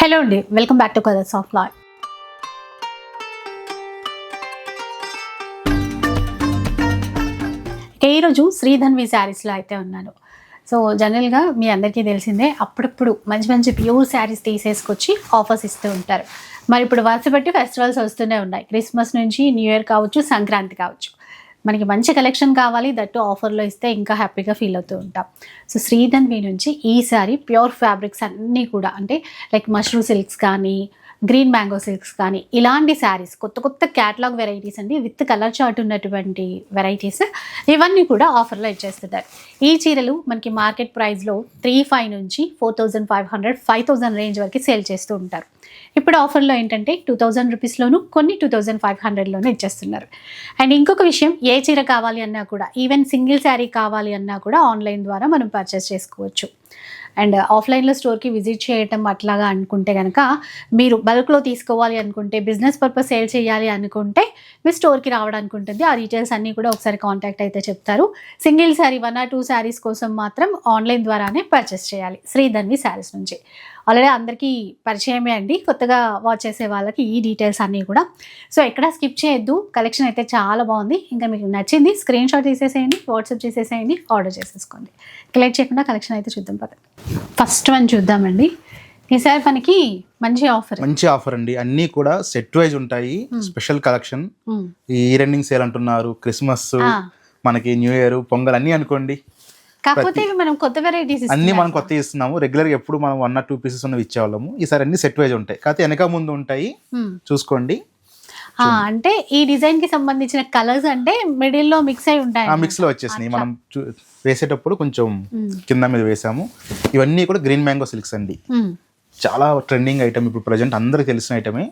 Hello అండి welcome back to colours of lot ఈరోజు శ్రీధన్వి శారీస్లో అయితే ఉన్నాను. సో జనరల్గా మీ అందరికీ తెలిసిందే అప్పుడప్పుడు మంచి మంచి ప్యూర్ శారీస్ తీసేసుకొచ్చి ఆఫర్స్ ఇస్తూ ఉంటారు. మరి ఇప్పుడు వరుస బట్టి ఫెస్టివల్స్ వస్తూనే ఉన్నాయి. క్రిస్మస్ నుంచి న్యూ ఇయర్ కావచ్చు సంక్రాంతి కావచ్చు. మనకి మంచి కలెక్షన్ కావాలి దట్టు ఆఫర్లో ఇస్తే ఇంకా హ్యాపీగా ఫీల్ అవుతూ ఉంటాం. సో శ్రీధన్వి నుంచి ఈసారి ప్యూర్ ఫ్యాబ్రిక్స్ అన్నీ కూడా అంటే లైక్ మష్రూమ్ సిల్క్స్ కానీ గ్రీన్ మ్యాంగో సిల్క్స్ కానీ ఇలాంటి శారీస్ కొత్త కొత్త క్యాటలాగ్ వెరైటీస్ అండి విత్ కలర్ చార్ట్ ఉన్నటువంటి వెరైటీస్ ఇవన్నీ కూడా ఆఫర్లో ఇచ్చేస్తున్నారు. ఈ చీరలు మనకి మార్కెట్ ప్రైస్లో త్రీ ఫైవ్ నుంచి four thousand five hundred five thousand range వరకు సేల్ చేస్తూ ఉంటారు. ఇప్పుడు ఆఫర్లో ఏంటంటే టూ థౌజండ్ రూపీస్లోను కొన్ని టూ థౌజండ్ ఫైవ్ హండ్రెడ్లోనూ ఇచ్చేస్తున్నారు. అండ్ ఇంకొక విషయం ఏ చీర కావాలి అన్నా కూడా ఈవెన్ సింగిల్ శారీ కావాలి అన్నా కూడా ఆన్లైన్ ద్వారా మనం పర్చేస్ చేసుకోవచ్చు. అండ్ ఆఫ్లైన్లో స్టోర్కి విజిట్ చేయటం అట్లాగా అనుకుంటే కనుక మీరు బల్క్లో తీసుకోవాలి అనుకుంటే బిజినెస్ పర్పస్ సేల్ చేయాలి అనుకుంటే మీ స్టోర్కి రావడానికి ఉంటుంది. ఆ డీటెయిల్స్ అన్నీ కూడా ఒకసారి కాంటాక్ట్ అయితే చెప్తారు. Single sari one or two saris కోసం మాత్రం ఆన్లైన్ ద్వారానే పర్చేస్ చేయాలి. శ్రీధన్వి శారీస్ నుంచి. ఆల్రెడీ అందరికీ పరిచయమే అండి. కొత్తగా వాచ్ చేసే వాళ్ళకి ఈ డీటెయిల్స్ అన్నీ కూడా. సో ఎక్కడ స్కిప్ చేయొద్దు. కలెక్షన్ అయితే చాలా బాగుంది. ఇంకా మీకు నచ్చింది స్క్రీన్ షాట్ తీసేసేయండి వాట్సాప్ చేసేసేయండి ఆర్డర్ చేసేసుకోండి. కలెక్ట్ చేయకుండా కలెక్షన్ అయితే చూద్దాం పద. ఫస్ట్ వన్ చూద్దామండి. ఈసారి మనకి మంచి ఆఫర్ మంచి ఆఫర్ అండి. అన్నీ కూడా సెట్ వైజ్ ఉంటాయి. స్పెషల్ కలెక్షన్ ఈ ఇయర్ ఎండింగ్ సేల్ అంటున్నారు క్రిస్మస్ మనకి న్యూ ఇయర్ పొంగల్ అన్నీ అనుకోండి. కాకపోతే మనం కొత్త వెరైటీస్ అన్ని మనం కొత్త ఇస్తున్నాము. రెగ్యులర్గా ఎప్పుడు మనం వన్ ఆర్ టూ పీసెస్ ఉన్నవి ఇచ్చేవాళ్ళము. ఈసారి అన్ని సెట్ వైజ్ ఉంటాయి. కాకపోతే వెనక ముందు ఉంటాయి. చూసుకోండి. అంటే ఈ డిజైన్కి సంబంధించిన కలర్స్ అంటే మిడిల్లో మిక్స్ అయి ఉంటాయి ఆ మిక్స్లో వచ్చేసినాయి. మనం వేసేటప్పుడు కొంచెం కింద మీద వేసాము. ఇవన్నీ కూడా గ్రీన్ మ్యాంగో సిల్క్స్ అండి. చాలా ట్రెండింగ్ ఐటమ్ ఇప్పుడు ప్రజెంట్ అందరికి తెలిసిన ఐటమే.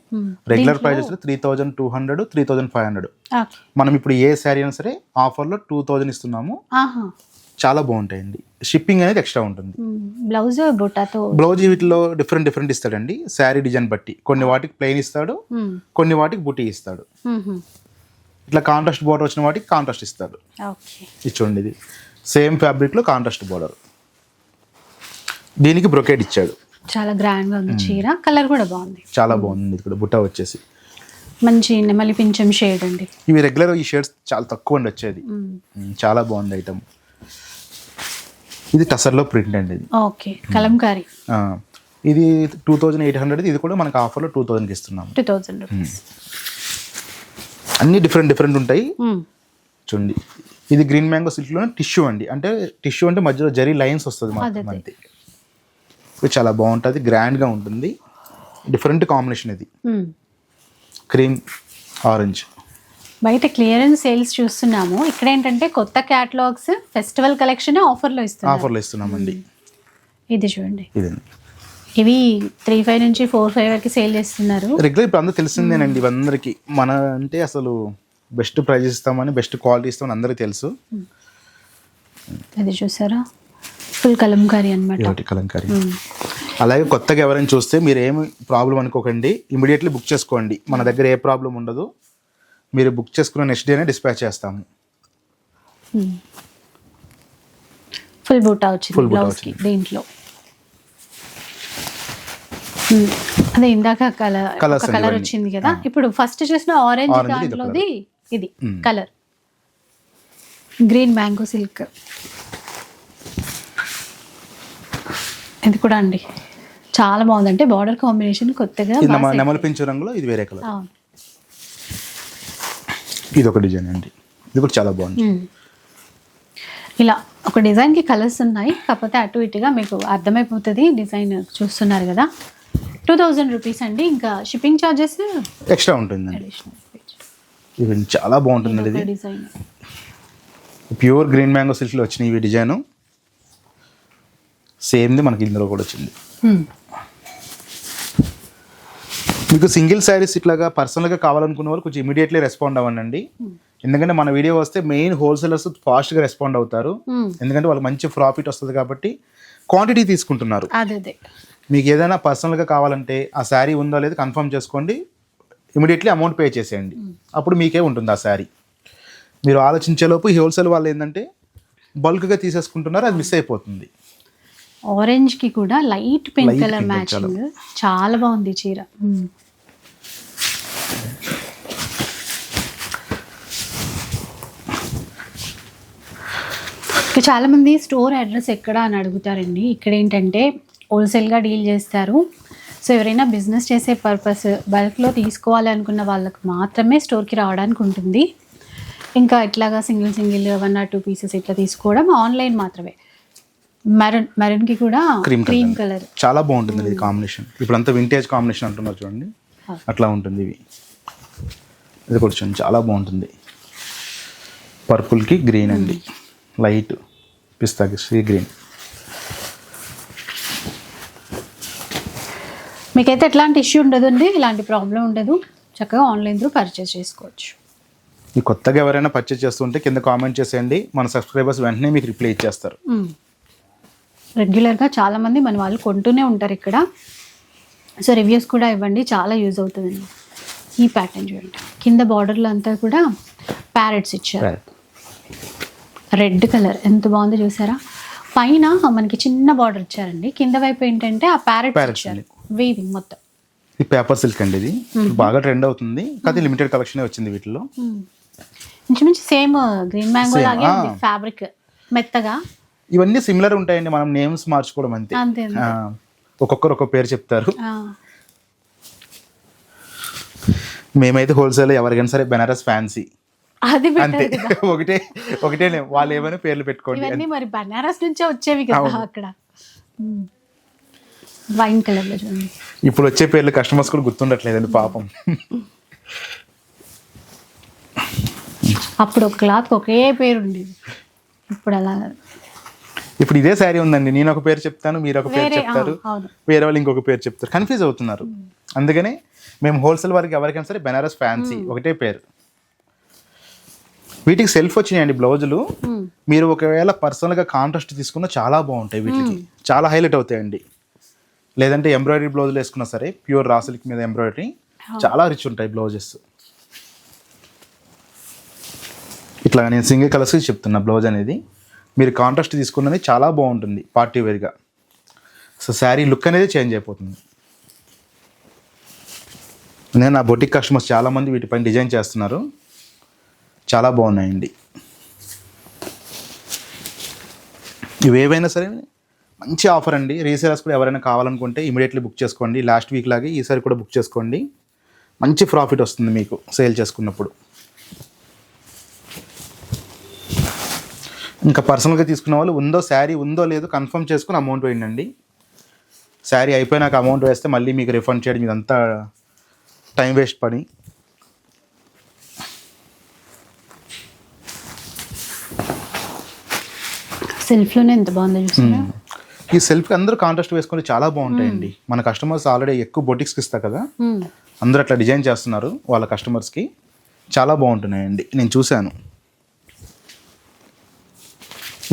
Regular prices three thousand two hundred three thousand five hundred. మనం ఇప్పుడు ఏ శారీ అయినా సరే ఆఫర్లో టూ థౌజండ్ ఇస్తున్నాము. చాలా బాగుంటాయండి. షిప్పింగ్ అనేది ఎక్స్ట్రా ఉంటుంది. బ్లౌజ్ బుట్టాతో? బ్లౌజ్ వీటిలో డిఫరెంట్ డిఫరెంట్ ఇస్తాడండి. శారీ డిజైన్ బట్టి. కొన్ని వాటికి ప్లెయిన్ ఇస్తాడు. మ్మ్. కొన్ని వాటికి బుటీ ఇస్తాడు. ఇట్లా కాంట్రాస్ట్ బార్డర్ వచ్చిన వాటికి కాంట్రాస్ట్ ఇస్తాడు. ఇది చూడండి ఇది. సేమ్ ఫ్యాబ్రిక్లో కాంట్రాస్ట్ బార్డర్ దీనికి బ్రొకేట్ ఇచ్చాడు. చాలా గ్రాండ్గా ఉంది చీర. కలర్ కూడా బాగుంది. చాలా బాగుంది ఇది కూడా బుట్ట వచ్చేసి. మంచి నెమలి పింఛం షేడ్ అండి. ఇవి రెగ్యులర్ ఈ షేడ్స్ చాలా తక్కువ అండి వచ్చేది. చాలా బాగుంది ఐటమ్ ఇది టసర్లో ప్రింట్ అండి ఇది. ఓకే కలంకారీ. ఆ, ఇది టూ థౌజండ్ ఎయిట్ హండ్రెడ్ ఇది కూడా మనకి ఆఫర్లో టూ థౌజండ్కి ఇస్తున్నాము. టూ థౌజండ్ అన్ని డిఫరెంట్ డిఫరెంట్ ఉంటాయి. చూడండి. ఇది గ్రీన్ మ్యాంగో సిల్క్లోనే టిష్యూ అండి. అంటే టిష్యూ అంటే మధ్యలో జరీ లైన్స్ వస్తుంది అంతే ఇది చాలా బాగుంటుంది గ్రాండ్గా ఉంటుంది. డిఫరెంట్ కాంబినేషన్ ఇది. క్రీమ్ ఆరెంజ్ బయట క్లియరెన్స్ సేల్స్ చూస్తున్నాము. ఇక్కడ ఏంటంటే కొత్త క్యాటలాగ్స్ ఫెస్టివల్ కలెక్షన్ ఆఫర్లో ఇస్తున్నారు. ఆఫర్లో ఇస్తున్నామండి. ఇది చూడండి. ఇదండి ఇవి త్రీ ఫైవ్ నుంచి ఫోర్ ఫైవ్ వరకు సేల్ చేస్తున్నారు. రెగ్యులర్ ఇప్పుడు అందరూ తెలిసిందేనండి ఇవందరికీ మన అంటే అసలు బెస్ట్ ప్రైజెస్ ఇస్తామని బెస్ట్ క్వాలిటీ ఇస్తామని అందరికీ తెలుసు. ఇది చూసారా? ఫుల్ కలంకారీ అనమాట కలంకారీ అలాగే కొత్తగా ఎవరైనా చూస్తే మీరు ఏమి ప్రాబ్లం అనుకోకండి. ఇమీడియట్లీ బుక్ చేసుకోండి. మన దగ్గర ఏ ప్రాబ్లం ఉండదు. మీరు బుక్ చేసుకున్న నెక్స్ట్ డేనే డిస్పాచ్ చేస్తాము. ఫుల్ బూటా వచ్చింది Full బూటా బ్లౌజ్కి దీంట్లో. అదే ఇందాక కలర్ కలర్. వచ్చింది కదా. ఇప్పుడు ఫస్ట్ చూసిన ఆరెంజ్ దాంట్లోది ఇది కలర్ గ్రీన్ మ్యాంగో సిల్క్ ఇది కూడా అండి. చాలా బాగుంది అంటే బార్డర్ కాంబినేషన్ కొత్తగా నెమలి పింఛు రంగులో ఇది వేరే కలర్. ఇది ఒక డిజైన్ అండి. ఇది కూడా చాలా బాగుంది. ఇలా ఒక డిజైన్కి కలర్స్ ఉన్నాయి. కాకపోతే అటు ఇటుగా మీకు అర్థమైపోతుంది. డిజైన్ చూస్తున్నారు కదా. టూ థౌజండ్ రూపీస్ అండి. ఇంకా షిప్పింగ్ ఛార్జెస్ ఎక్స్ట్రా ఉంటుందండి. ఇది చాలా బాగుంటుందండి ఇది డిజైన్. ప్యూర్ గ్రీన్ మ్యాంగో సిల్క్లో వచ్చినాయి ఇవి డిజైన్. సేమ్ది మనకి ఇందులో కూడా వచ్చింది. మీకు సింగిల్ శారీస్ ఇట్లాగా పర్సనల్గా కావాలనుకున్న వాళ్ళు కొంచెం ఇమీడియట్లీ రెస్పాండ్ అవ్వండి ఎందుకంటే మన వీడియో వస్తే మెయిన్ హోల్సేలర్స్ ఫాస్ట్గా రెస్పాండ్ అవుతారు. ఎందుకంటే వాళ్ళకి మంచి ప్రాఫిట్ వస్తుంది కాబట్టి క్వాంటిటీ తీసుకుంటున్నారు. మీకు ఏదైనా పర్సనల్గా కావాలంటే ఆ శారీ ఉందో లేదో కన్ఫర్మ్ చేసుకోండి. ఇమీడియట్లీ అమౌంట్ పే చేసేయండి. అప్పుడు మీకే ఉంటుంది ఆ శారీ. మీరు ఆలోచించేలోపు ఈ హోల్సేల్ వాళ్ళు ఏంటంటే బల్క్గా తీసేసుకుంటున్నారు అది మిస్ అయిపోతుంది. ఆరెంజ్కి కూడా లైట్ పింక్ కలర్ మ్యాచింగ్. చాలా బాగుంది చీర. చాలా మంది స్టోర్ అడ్రస్ ఎక్కడ అని అడుగుతారండి. ఇక్కడ ఏంటంటే హోల్సేల్గా డీల్ చేస్తారు. సో ఎవరైనా బిజినెస్ చేసే పర్పస్ బల్క్లో తీసుకోవాలి అనుకున్న వాళ్ళకి మాత్రమే స్టోర్కి రావడానికి ఉంటుంది. ఇంకా ఇట్లాగా single single one or two pieces ఇట్లా తీసుకోవడం ఆన్లైన్ మాత్రమే. మెరూన్ మెరూన్కి కూడా క్రీమ్ క్రీమ్ కలర్. చాలా బాగుంటుంది ఇది కాంబినేషన్. ఇప్పుడు అంతా వింటేజ్ కాంబినేషన్ అంటున్నారు చూడండి. అట్లా ఉంటుంది ఇవి. ఇది కూడా చూడండి చాలా బాగుంటుంది. పర్పుల్కి గ్రీన్ అండి. లైట్ పిస్తాకి సీ గ్రీన్. మీకైతే ఎట్లాంటి ఇష్యూ ఉండదండి? ఇలాంటి ప్రాబ్లం ఉండదు. చక్కగా ఆన్లైన్ త్రూ పర్చేస్ చేసుకోవచ్చు. కొత్తగా ఎవరైనా పర్చేస్ చేస్తుంటే కింద కామెంట్ చేసేయండి. మన సబ్స్క్రైబర్స్ వెంటనే మీకు రిప్లై ఇచ్చేస్తారు. రెగ్యులర్గా చాలామంది మన వాళ్ళు కొంటూనే ఉంటారు ఇక్కడ. సో రివ్యూస్ కూడా ఇవ్వండి చాలా యూజ్ అవుతుందండి ఈ ప్యాటర్న్ చూడండి. కింద బార్డర్లో అంతా కూడా ప్యారెట్స్ ఇచ్చారు. Red colour. ఎంత బాగుందో చూసారా? పైన మనకి చిన్న బార్డర్ ఇచ్చారండి. కింద వైపు ఏంటంటే ఆ Parrots ఇచ్చారు. వీవింగ్ మొత్తం. ఈ పేపర్ సిల్క్ అండి ఇది. బాగా ట్రెండ్ అవుతుంది. కాకపోతే లిమిటెడ్ కలెక్షన్ వచ్చింది వీటిలో. ఇంచుమించు సేమ్ గ్రీన్ మ్యాంగో లాగే ఫ్యాబ్రిక్ మెత్తగా. ఇవన్నీ సిమిలర్ ఉంటాయండి మనం నేమ్స్ మార్చుకోవడం అంతే. ఒక్కొక్కరు ఒక్కొక్క పేరు చెప్తారు. మేమైతే హోల్సేల్ ఎవరికైనా సరే బెనారస్ ఫ్యాన్సీ అది అంతే. ఒకటే ఒకటే. వాళ్ళు ఏమైనా పేర్లు పెట్టుకోండి. ఇవన్నీ మరి బనారస్ నుంచే వచ్చేవి కదా. అక్కడ. వైన్ కలర్లో చూడండి. ఇప్పుడు వచ్చే పేర్లు కస్టమర్స్ కూడా గుర్తుండట్లేదండి పాపం. అప్పుడు ఒక క్లాత్ ఒకే పేరు ఉండేది. ఇప్పుడు అలా ఇప్పుడు ఇదే శారీ ఉందండి. నేను ఒక పేరు చెప్తాను మీరు ఒక పేరు చెప్తారు. వేరే వాళ్ళు ఇంకొక పేరు చెప్తారు. కన్ఫ్యూజ్ అవుతున్నారు. అందుకనే మేము హోల్సేల్ వారికి ఎవరికైనా సరే బెనారస్ ఫ్యాన్సీ ఒకటే పేరు. వీటికి సెల్ఫ్ వచ్చినాయండి బ్లౌజులు. మీరు ఒకవేళ పర్సనల్గా కాంట్రాస్ట్ తీసుకున్నా చాలా బాగుంటాయి వీటికి. చాలా హైలైట్ అవుతాయండి. లేదంటే ఎంబ్రాయిడరీ బ్లౌజులు వేసుకున్నా సరే ప్యూర్ రా సిల్క్ మీద ఎంబ్రాయిడరీ చాలా రిచ్ ఉంటాయి బ్లౌజెస్. ఇట్లా నేను సింగిల్ కలర్స్ చెప్తున్నా బ్లౌజ్ అనేది. మీరు కాంట్రాస్ట్ తీసుకున్నది చాలా బాగుంటుంది పార్టీ వేర్గా సో శారీ లుక్ అనేది చేంజ్ అయిపోతుంది. నేను నా బొటిక్ కస్టమర్స్ చాలామంది వీటిపైన డిజైన్ చేస్తున్నారు. చాలా బాగున్నాయండి. ఇవి ఏవైనా సరే మంచి ఆఫర్ అండి. రీసేలర్స్ కూడా ఎవరైనా కావాలనుకుంటే ఇమీడియట్లీ బుక్ చేసుకోండి. లాస్ట్ వీక్ లాగే ఈసారి కూడా బుక్ చేసుకోండి. మంచి ప్రాఫిట్ వస్తుంది మీకు సేల్ చేసుకున్నప్పుడు. ఇంకా పర్సనల్గా తీసుకున్న వాళ్ళు ఉందో శారీ ఉందో లేదో కన్ఫర్మ్ చేసుకుని అమౌంట్ వేయండి శారీ అయిపోయినాక అమౌంట్ వేస్తే మళ్ళీ మీకు రిఫండ్ చేయడం ఇదంతా టైం వేస్ట్ పని. సెల్ఫ్లోనే ఎంత బాగుందో చూసారా? ఈ సెల్ఫ్ అందరూ కాంట్రాస్ట్ వేసుకొని చాలా బాగుంటాయండి. మన కస్టమర్స్ ఆల్రెడీ ఎక్కువ బొటిక్స్కి ఇస్తా కదా? మ్మ్. అందరూ అట్లా డిజైన్ చేస్తున్నారు వాళ్ళ కస్టమర్స్కి చాలా బాగుంటున్నాయండి. నేను చూశాను.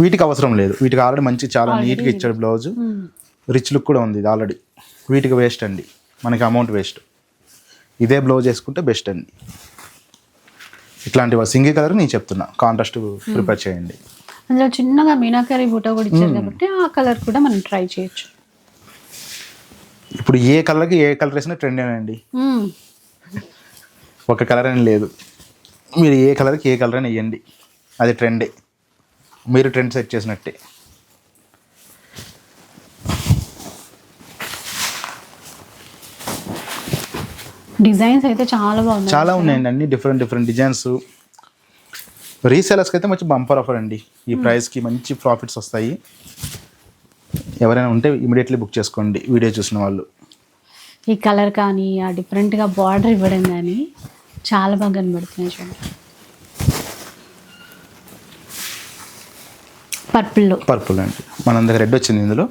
వీటికి అవసరం లేదు. వీటికి ఆల్రెడీ మంచి చాలా నీట్గా ఇచ్చాడు బ్లౌజ్. రిచ్ లుక్ కూడా ఉంది ఇది ఆల్రెడీ వీటికి వేస్ట్ అండి. మనకి అమౌంట్ వేస్ట్ ఇదే బ్లౌజ్ వేసుకుంటే బెస్ట్ అండి. ఇట్లాంటి సింగిల్ కలర్ నేను చెప్తున్నా. కాంట్రాస్ట్ ప్రిపేర్ చేయండి. అందులో చిన్నగా మీనాకరీ బూట కూడా ఇచ్చారు కాబట్టి ఆ కలర్ కూడా మనం ట్రై చేయొచ్చు. ఇప్పుడు ఏ కలర్కి ఏ కలర్ వేసినా ట్రెండ్ అండి. మ్మ్. ఒక కలర్ అని లేదు. మీరు ఏ కలర్కి ఏ కలర్ అని వేయండి. అది ట్రెండే మీరు ట్రెండ్ సెట్ చేసినట్టే. డిజైన్స్ అయితే చాలా బాగున్నాయి. చాలా ఉన్నాయండి అన్ని డిఫరెంట్ డిఫరెంట్ డిజైన్స్ రీసేలర్స్కి అయితే మంచి బంపర్ ఆఫర్ అండి. ఈ ప్రైస్కి మంచి ప్రాఫిట్స్ వస్తాయి. ఎవరైనా ఉంటే ఇమీడియట్లీ బుక్ చేసుకోండి వీడియో చూసిన వాళ్ళు. ఈ కలర్ కానీ ఆ డిఫరెంట్గా బార్డర్ ఇవ్వడం కానీ చాలా బాగా కనబడుతున్నాయి చూడండి. పర్పుల్లో పర్పుల్ అండి. మన దగ్గర రెడ్ వచ్చింది ఇందులో.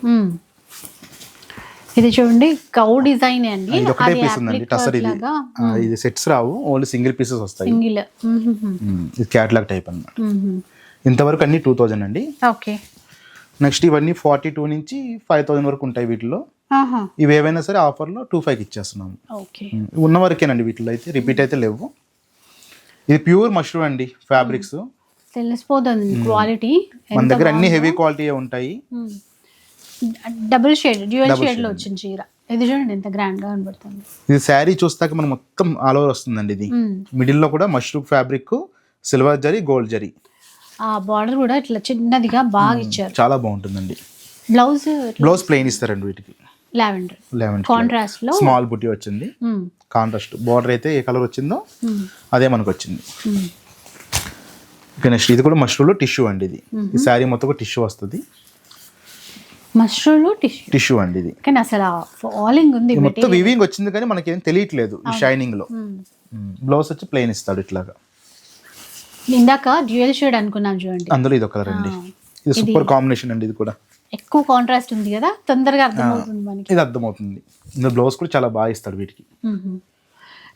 ఇది చూడండి కౌ డిజైన్ అండి. ఇది ఒకటే పీస్ ఉందండి టసర్ ఇది. ఇది సెట్స్ రావు ఓన్లీ సింగిల్ పీసెస్ వస్తాయి. సింగిల్. ఇది క్యాట్లాగ్ టైప్ అన్నమాట. ఇంతవరకు అన్ని టూ థౌజండ్ అండి. ఓకే. నెక్స్ట్ ఇవన్నీ ఫార్టీ టూ నుంచి ఫైవ్ థౌజండ్ వరకు ఉంటాయి వీటిలో. ఇవి ఏవైనా సరే ఆఫర్లో టూ ఫైవ్కి ఇచ్చేస్తున్నాము. ఉన్న వరకేనండి వీటిలో అయితే రిపీట్ అయితే లేవు. ఇది ప్యూర్ మష్రూమ్ అండి ఫ్యాబ్రిక్స్ తెలిసిపోతుంది క్వాలిటీ మన దగ్గర అన్ని హెవీ క్వాలిటీ ఉంటాయి. డబుల్ షేడ్ డ్యూయల్ షేడ్లో. వచ్చిన చీర. ఇది చూడండి ఎంత గ్రాండ్గా కనబడుతుంది. ఇది శారీ చూస్తాక మనం మొత్తం ఆల్ ఓవర్ వస్తుందండి ఇది. మిడిల్లో కూడా mushroom fabric silver zari gold zari ఆ బార్డర్ కూడా ఇట్లా చిన్నదిగా బాగా ఇచ్చారు. చాలా బాగుంటుందండి. బ్లౌజ్ బ్లౌజ్ ప్లెయిన్ ఇస్తారండి వీటికి. లావెండర్ లెవెన్ కాంట్రాస్ట్లో స్మాల్ బుట్టి వచ్చింది. కాంట్రాస్ట్ బార్డర్ అయితే ఏ కలర్ వచ్చిందో. అదే మనకు వచ్చింది. ఇక నెక్స్ట్ ఇది కూడా మష్రూమ్లో టిష్యూ అండి ఇది. ఈ శారీ మొత్తం టిష్యూ వస్తుంది. మష్రూమ్ టిష్యూ టిష్యూ అండి ఇది. కానీ అసలు ఫాలింగ్ ఉంది మొత్తం వివింగ్ వచ్చింది కానీ మనకేం తెలియట్లేదు ఈ షైనింగ్లో. మ్మ్. బ్లౌజ్ వచ్చి ప్లెయిన్ ఇస్తాడు ఇట్లాగా. ఇందాక డ్యూయల్ షేడ్ అనుకున్నాం చూడండి. అందులో ఇది ఒక కలర్ అండి. ఆ. ఇది సూపర్ కాంబినేషన్ అండి ఇది కూడా. ఎక్కువ కాంట్రాస్ట్ ఉంది కదా తొందరగా అర్థమవుతుంది మనకి. ఇది అర్థమవుతుంది. ఇందులో బ్లౌజ్ కూడా చాలా బాగా ఇస్తాడు వీటికి.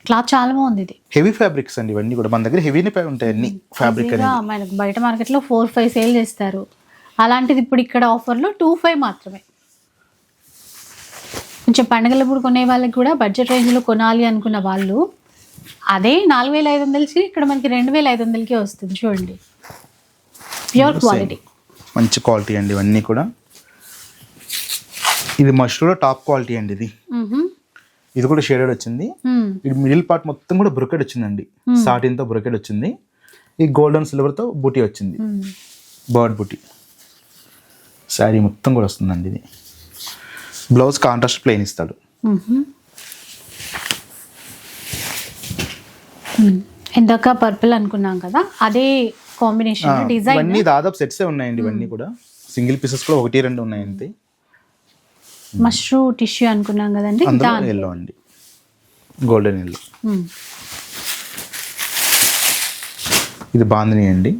క్లాత్ చాలా బాగుంది ఇది. హెవీ ఫ్యాబ్రిక్స్ అండి ఇవన్నీ కూడా. మన దగ్గర హెవీనే ఉంటాయి అన్ని ఫ్యాబ్రిక్ మనకు బయట మార్కెట్లో ఫోర్ ఫైవ్ సేల్ చేస్తారు. అలాంటిది ఇప్పుడు ఇక్కడ ఆఫర్లో టూ ఫైవ్ మాత్రమే. కొంచెం పండగలప్పుడు కొనే వాళ్ళకి కూడా బడ్జెట్ రేంజ్లో కొనాలి అనుకున్న వాళ్ళు అదే నాలుగు వేల ఐదు వందలకి ఇక్కడ మనకి రెండు వేల ఐదు వందలకే వస్తుంది చూడండి. ప్యూర్ క్వాలిటీ మంచి క్వాలిటీ అండి ఇవన్నీ కూడా. ఇది మష్రూమ్లో టాప్ క్వాలిటీ అండి ఇది. ఇది కూడా షేడెడ్ వచ్చింది. ఇది మిడిల్ పార్ట్ మొత్తం కూడా బ్రొకెట్ వచ్చిందండి. సాటిన్తో బ్రొకెట్ వచ్చింది. ఈ గోల్డెన్ సిల్వర్తో బూటీ వచ్చింది. బర్డ్ బూటీ శారీ మొత్తం కూడా వస్తుందండి ఇది. బ్లౌజ్ కాంట్రాస్ట్ ప్లెయిన్ ఇస్తాడు. ఇందాక పర్పుల్ అనుకున్నాం కదా అదే కాంబినేషన్ డిజైన్ ఇవన్నీ దాదాపు సెట్సే ఉన్నాయండి ఇవన్నీ కూడా. సింగిల్ పీసెస్ కూడా ఒకటి రెండు ఉన్నాయి అంతే మష్రూ టిష్యూ అనుకున్నాం కదండి? అందులో ఎల్లో అండి. Golden yellow. ఇది బాందిని అండి.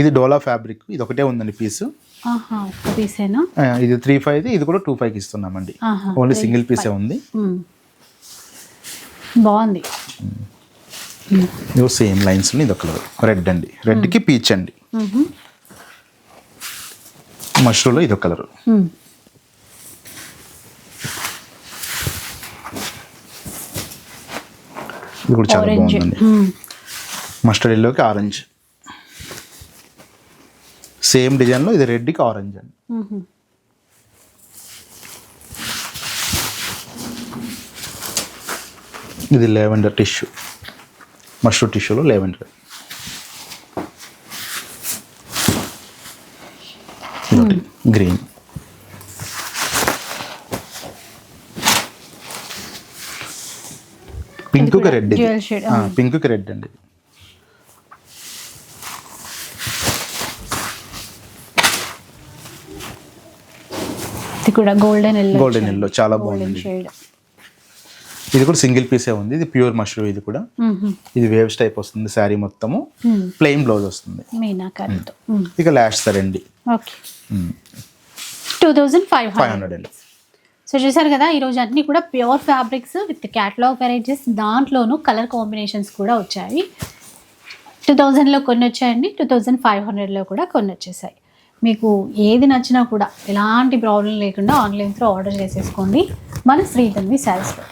ఇది డోలా ఫ్యాబ్రిక్ ఇది ఒకటే ఉందండి పీస్. ఇది త్రీ ఫైవ్ ఇది కూడా టూ ఫైవ్కి ఇస్తున్నామండి. ఓన్లీ సింగిల్ పీసే ఉంది. బాగుంది. సేమ్ లైన్స్ ఇది ఒక రెడ్ అండి. రెడ్కి పీచ్ అండి. మ్మ్. మష్రూమ్లో ఇది ఒక కలర్ ఇది కూడా చాలా ఆరెంజ్ బాగుందండి. మస్టర్డ్ ఎల్లోకి ఆరెంజ్ సేమ్ డిజైన్లో ఇది రెడ్కి ఆరెంజ్ అండి. మ్మ్. ఇది లెవెండర్ టిష్యూ మష్రూమ్ టిష్యూలో lavender green pink red. Pink red అండి. ఇది కూడా గోల్డెన్ ఎల్లో గోల్డెన్ ఎల్లో చాలా బాగుంది ఇది కూడా సింగిల్ పీసే ఉంది. ఇది ప్యూర్ మష్రూమ్ ఇది కూడా. ఇది వేవ్స్ టైప్ వస్తుంది శారీ మొత్తము. ప్లెయిన్ బ్లౌజ్ వస్తుంది. ఇక last సరండి okay. Two thousand five hundred అండి. సో చూసారు కదా ఈరోజు అన్నీ కూడా pure fabrics with catalogue varieties దాంట్లోనూ కలర్ కాంబినేషన్స్ కూడా వచ్చాయి. టూ థౌజండ్లో కొన్ని వచ్చాయండి టూ థౌజండ్ ఫైవ్ హండ్రెడ్లో కూడా కొన్ని వచ్చేసాయి మీకు ఏది నచ్చినా కూడా ఎలాంటి ప్రాబ్లం లేకుండా ఆన్లైన్ త్రూ ఆర్డర్ చేసేసుకోండి. మన శ్రీధన్వి శారీస్లో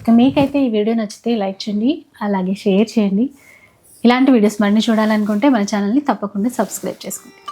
ఇక మీకైతే ఈ వీడియో నచ్చితే లైక్ చేయండి అలాగే షేర్ చేయండి. ఇలాంటి వీడియోస్ మరిన్ని చూడాలనుకుంటే మన ఛానల్ని తప్పకుండా సబ్స్క్రైబ్ చేసుకోండి.